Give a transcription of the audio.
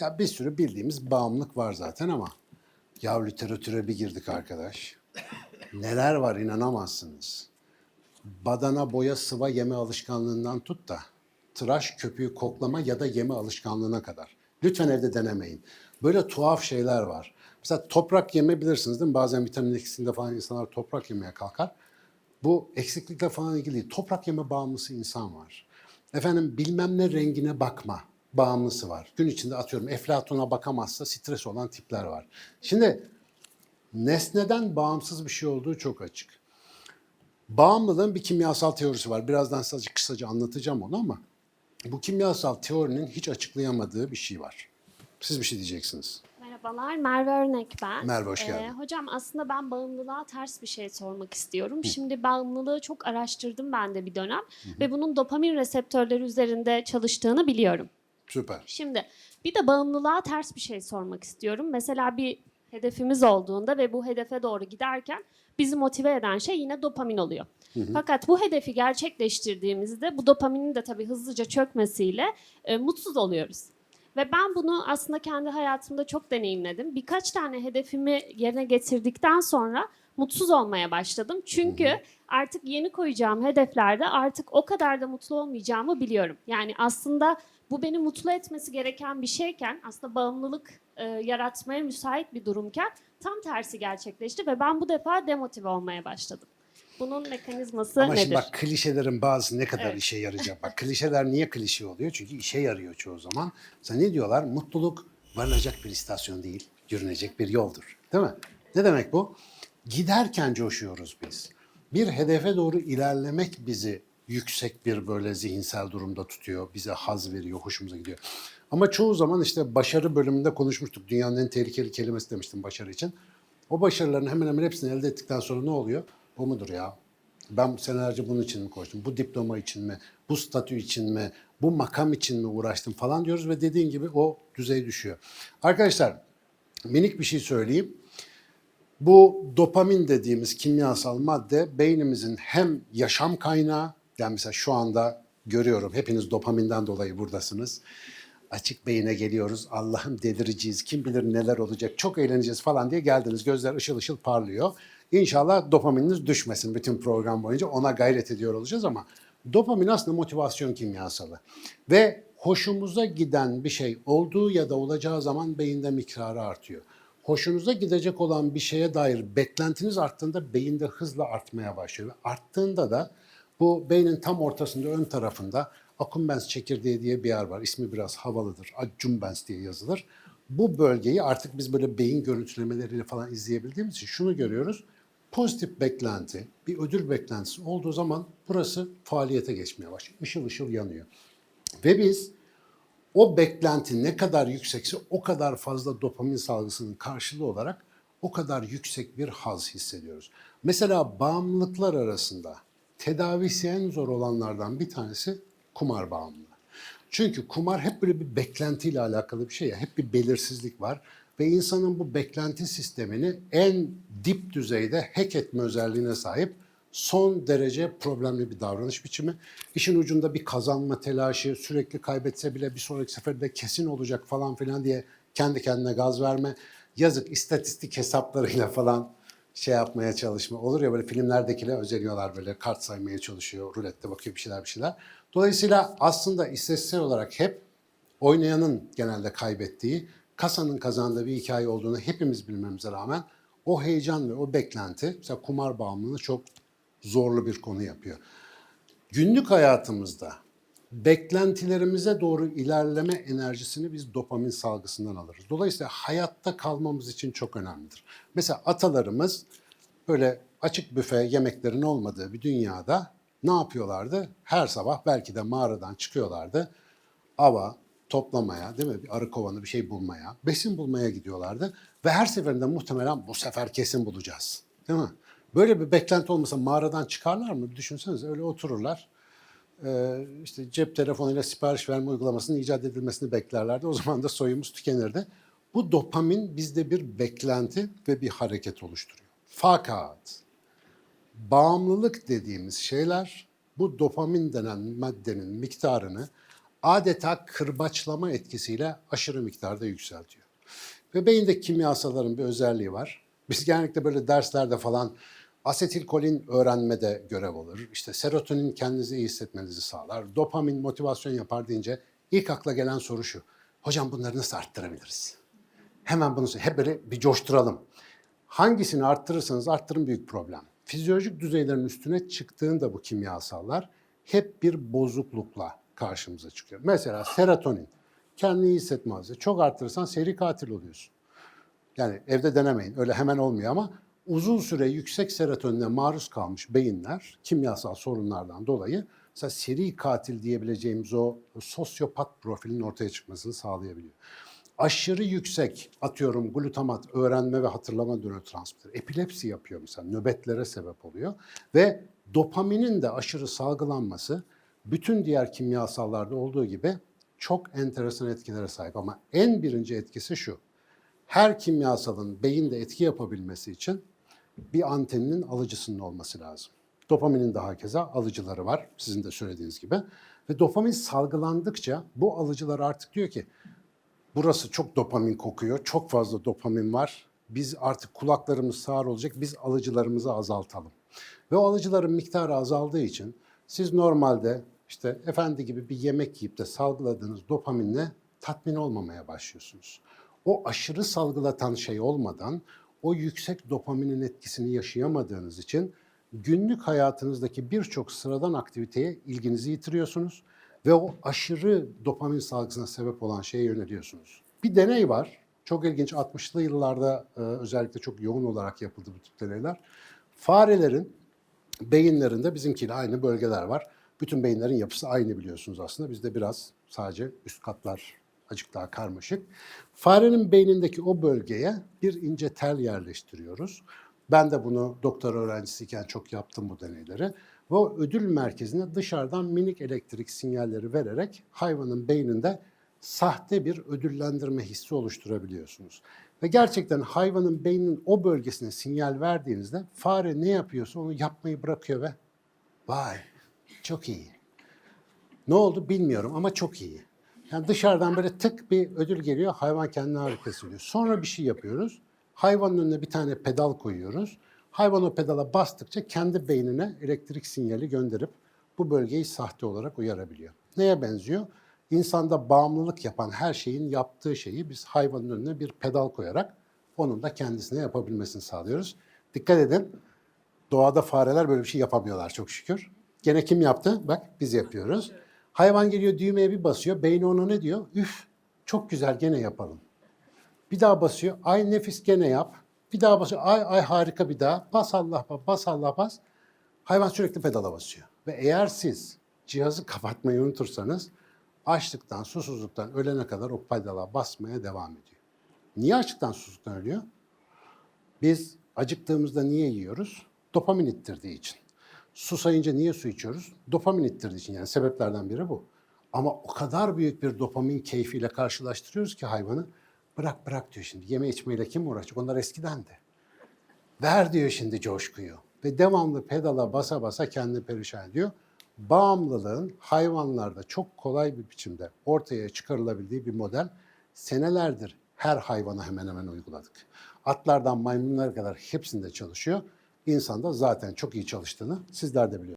Ya bir sürü bildiğimiz bağımlılık var zaten ama ya literatüre bir girdik arkadaş. Neler var inanamazsınız. Badana boya sıva yeme alışkanlığından tut da tıraş köpüğü koklama ya da yeme alışkanlığına kadar. Lütfen evde denemeyin. Böyle tuhaf şeyler var. Mesela toprak yeme bilirsiniz değil mi? Bazen vitamin eksikliğinde falan insanlar toprak yemeye kalkar. Bu eksiklikle falan ilgili değil. Toprak yeme bağımlısı insan var. Efendim bilmem ne rengine bakma bağımlısı var. Gün içinde atıyorum Eflatun'a bakamazsa stres olan tipler var. Şimdi nesneden bağımsız bir şey olduğu çok açık. Bağımlılığın bir kimyasal teorisi var. Birazdan sadece kısaca anlatacağım onu ama bu kimyasal teorinin hiç açıklayamadığı bir şey var. Siz bir şey diyeceksiniz. Merhabalar, Merve Örnek ben. Merve, hoş Ee, geldin. hocam aslında ben bağımlılığa ters bir şey sormak istiyorum. Şimdi bağımlılığı çok araştırdım ben de bir dönem ve bunun dopamin reseptörleri üzerinde çalıştığını biliyorum. Süper. Şimdi bir de bağımlılığa ters bir şey sormak istiyorum. Mesela bir hedefimiz olduğunda ve bu hedefe doğru giderken bizi motive eden şey yine dopamin oluyor. Fakat bu hedefi gerçekleştirdiğimizde bu dopaminin de tabii hızlıca çökmesiyle e, mutsuz oluyoruz. Ve ben bunu aslında kendi hayatımda çok deneyimledim. Birkaç tane hedefimi yerine getirdikten sonra mutsuz olmaya başladım. Çünkü artık yeni koyacağım hedeflerde artık o kadar da mutlu olmayacağımı biliyorum. Yani aslında bu beni mutlu etmesi gereken bir şeyken aslında bağımlılık e, yaratmaya müsait bir durumken tam tersi gerçekleşti ve ben bu defa demotive olmaya başladım. Bunun mekanizması Ama nedir? şimdi bak klişelerin bazı ne kadar Evet. işe yarayacak. Bak klişeler niye klişe oluyor? Çünkü işe yarıyor çoğu zaman. Mesela ne diyorlar? Mutluluk varılacak bir istasyon değil, yürünecek bir yoldur. Değil mi? Ne demek bu? Giderken coşuyoruz biz. Bir hedefe doğru ilerlemek bizi yüksek bir böyle zihinsel durumda tutuyor. Bize haz veriyor, hoşumuza gidiyor. Ama çoğu zaman işte başarı bölümünde konuşmuştuk. Dünyanın en tehlikeli kelimesi demiştim başarı için. O başarıların hemen hemen hepsini elde ettikten sonra ne oluyor? O mudur ya? Ben senelerce bunun için mi koştum? Bu diploma için mi? Bu statü için mi? Bu makam için mi uğraştım falan diyoruz ve dediğin gibi o düzey düşüyor. Arkadaşlar minik bir şey söyleyeyim. Bu dopamin dediğimiz kimyasal madde beynimizin hem yaşam kaynağı, yani mesela şu anda görüyorum hepiniz dopaminden dolayı buradasınız. Açık beyine geliyoruz. Allah'ım delireceğiz. Kim bilir neler olacak. Çok eğleneceğiz falan diye geldiniz. Gözler ışıl ışıl parlıyor. İnşallah dopamininiz düşmesin bütün program boyunca. Ona gayret ediyor olacağız ama dopamin aslında motivasyon kimyasalı. Ve hoşumuza giden bir şey olduğu ya da olacağı zaman beyinde miktarı artıyor. Hoşunuza gidecek olan bir şeye dair beklentiniz arttığında beyinde hızla artmaya başlıyor. Ve arttığında da bu beynin tam ortasında ön tarafında accumbens çekirdeği diye bir yer var. İsmi biraz havalıdır. Accumbens diye yazılır. Bu bölgeyi artık biz böyle beyin görüntülemeleriyle falan izleyebildiğimiz için şunu görüyoruz. Pozitif beklenti, bir ödül beklentisi olduğu zaman burası faaliyete geçmeye başlıyor. Işıl ışıl yanıyor. Ve biz o beklenti ne kadar yüksekse o kadar fazla dopamin salgısının karşılığı olarak o kadar yüksek bir haz hissediyoruz. Mesela bağımlılıklar arasında tedavisi en zor olanlardan bir tanesi kumar bağımlılığı. Çünkü kumar hep böyle bir beklentiyle alakalı bir şey ya, hep bir belirsizlik var ve insanın bu beklenti sistemini en dip düzeyde hack etme özelliğine sahip son derece problemli bir davranış biçimi. İşin ucunda bir kazanma telaşı, sürekli kaybetse bile bir sonraki seferde kesin olacak falan filan diye kendi kendine gaz verme. Yazık istatistik hesaplarıyla falan şey yapmaya çalışma. Olur ya böyle filmlerdekiler özeniyorlar böyle kart saymaya çalışıyor, rulette bakıyor bir şeyler bir şeyler. Dolayısıyla aslında istatistiksel olarak hep oynayanın genelde kaybettiği, kasanın kazandığı bir hikaye olduğunu hepimiz bilmemize rağmen o heyecan ve o beklenti, mesela kumar bağımlılığı çok zorlu bir konu yapıyor. Günlük hayatımızda beklentilerimize doğru ilerleme enerjisini biz dopamin salgısından alırız. Dolayısıyla hayatta kalmamız için çok önemlidir. Mesela atalarımız böyle açık büfe yemeklerin olmadığı bir dünyada ne yapıyorlardı? Her sabah belki de mağaradan çıkıyorlardı. Ava toplamaya, değil mi? Bir arı kovanı bir şey bulmaya, besin bulmaya gidiyorlardı. Ve her seferinde muhtemelen bu sefer kesin bulacağız. Değil mi? Böyle bir beklenti olmasa mağaradan çıkarlar mı? Düşünsenize öyle otururlar. Ee, işte cep telefonuyla sipariş verme uygulamasının icat edilmesini beklerlerdi. O zaman da soyumuz tükenirdi. Bu dopamin bizde bir beklenti ve bir hareket oluşturuyor. Fakat bağımlılık dediğimiz şeyler bu dopamin denen maddenin miktarını adeta kırbaçlama etkisiyle aşırı miktarda yükseltiyor. Ve beyindeki kimyasalların bir özelliği var. Biz genellikle böyle derslerde falan asetilkolin öğrenmede görev alır. İşte serotonin kendinizi iyi hissetmenizi sağlar. Dopamin motivasyon yapar deyince ilk akla gelen soru şu. Hocam bunları nasıl arttırabiliriz? Hemen bunu hep böyle bir coşturalım. Hangisini arttırırsanız arttırın büyük problem. Fizyolojik düzeylerin üstüne çıktığında bu kimyasallar hep bir bozuklukla karşımıza çıkıyor. Mesela serotonin kendini iyi hissetmez. Çok arttırırsan seri katil oluyorsun. Yani evde denemeyin. Öyle hemen olmuyor ama uzun süre yüksek serotonine maruz kalmış beyinler kimyasal sorunlardan dolayı mesela seri katil diyebileceğimiz o sosyopat profilinin ortaya çıkmasını sağlayabiliyor. Aşırı yüksek atıyorum glutamat öğrenme ve hatırlama nörotransmitteri epilepsi yapıyor mesela nöbetlere sebep oluyor ve dopaminin de aşırı salgılanması bütün diğer kimyasallarda olduğu gibi çok enteresan etkilere sahip ama en birinci etkisi şu her kimyasalın beyinde etki yapabilmesi için bir anteninin alıcısının olması lazım. Dopaminin de hakeza alıcıları var sizin de söylediğiniz gibi. Ve dopamin salgılandıkça bu alıcılar artık diyor ki burası çok dopamin kokuyor, çok fazla dopamin var. Biz artık kulaklarımız sağır olacak, biz alıcılarımızı azaltalım. Ve o alıcıların miktarı azaldığı için siz normalde işte efendi gibi bir yemek yiyip de salgıladığınız dopaminle tatmin olmamaya başlıyorsunuz. O aşırı salgılatan şey olmadan o yüksek dopaminin etkisini yaşayamadığınız için günlük hayatınızdaki birçok sıradan aktiviteye ilginizi yitiriyorsunuz ve o aşırı dopamin salgısına sebep olan şeye yöneliyorsunuz. Bir deney var. Çok ilginç. 60'lı yıllarda e, özellikle çok yoğun olarak yapıldı bu tip deneyler. Farelerin beyinlerinde bizimkiyle aynı bölgeler var. Bütün beyinlerin yapısı aynı biliyorsunuz aslında. Bizde biraz sadece üst katlar acık daha karmaşık. Farenin beynindeki o bölgeye bir ince tel yerleştiriyoruz. Ben de bunu doktor öğrencisiyken çok yaptım bu deneyleri. Ve ödül merkezine dışarıdan minik elektrik sinyalleri vererek hayvanın beyninde sahte bir ödüllendirme hissi oluşturabiliyorsunuz. Ve gerçekten hayvanın beyninin o bölgesine sinyal verdiğinizde fare ne yapıyorsa onu yapmayı bırakıyor ve vay çok iyi. Ne oldu bilmiyorum ama çok iyi. Yani dışarıdan böyle tık bir ödül geliyor, hayvan kendini harika hissediyor. Sonra bir şey yapıyoruz. Hayvanın önüne bir tane pedal koyuyoruz. Hayvan o pedala bastıkça kendi beynine elektrik sinyali gönderip bu bölgeyi sahte olarak uyarabiliyor. Neye benziyor? İnsanda bağımlılık yapan her şeyin yaptığı şeyi biz hayvanın önüne bir pedal koyarak onun da kendisine yapabilmesini sağlıyoruz. Dikkat edin, doğada fareler böyle bir şey yapamıyorlar çok şükür. Gene kim yaptı? Bak biz yapıyoruz. Hayvan geliyor düğmeye bir basıyor. Beyni ona ne diyor? Üf çok güzel gene yapalım. Bir daha basıyor. Ay nefis gene yap. Bir daha basıyor. Ay ay harika bir daha. Bas Allah bas, bas Allah bas. Hayvan sürekli pedala basıyor. Ve eğer siz cihazı kapatmayı unutursanız açlıktan, susuzluktan ölene kadar o pedala basmaya devam ediyor. Niye açlıktan, susuzluktan ölüyor? Biz acıktığımızda niye yiyoruz? Dopamin ittirdiği için. Susayınca niye su içiyoruz? Dopamin ittirdiği için yani sebeplerden biri bu. Ama o kadar büyük bir dopamin keyfiyle karşılaştırıyoruz ki hayvanı bırak bırak diyor şimdi. Yeme içmeyle kim uğraşacak? Onlar eskidendi. Ver diyor şimdi coşkuyu. Ve devamlı pedala basa basa kendini perişan ediyor. Bağımlılığın hayvanlarda çok kolay bir biçimde ortaya çıkarılabildiği bir model senelerdir her hayvana hemen hemen uyguladık. Atlardan maymunlara kadar hepsinde çalışıyor. İnsanda zaten çok iyi çalıştığını sizler de biliyorsunuz.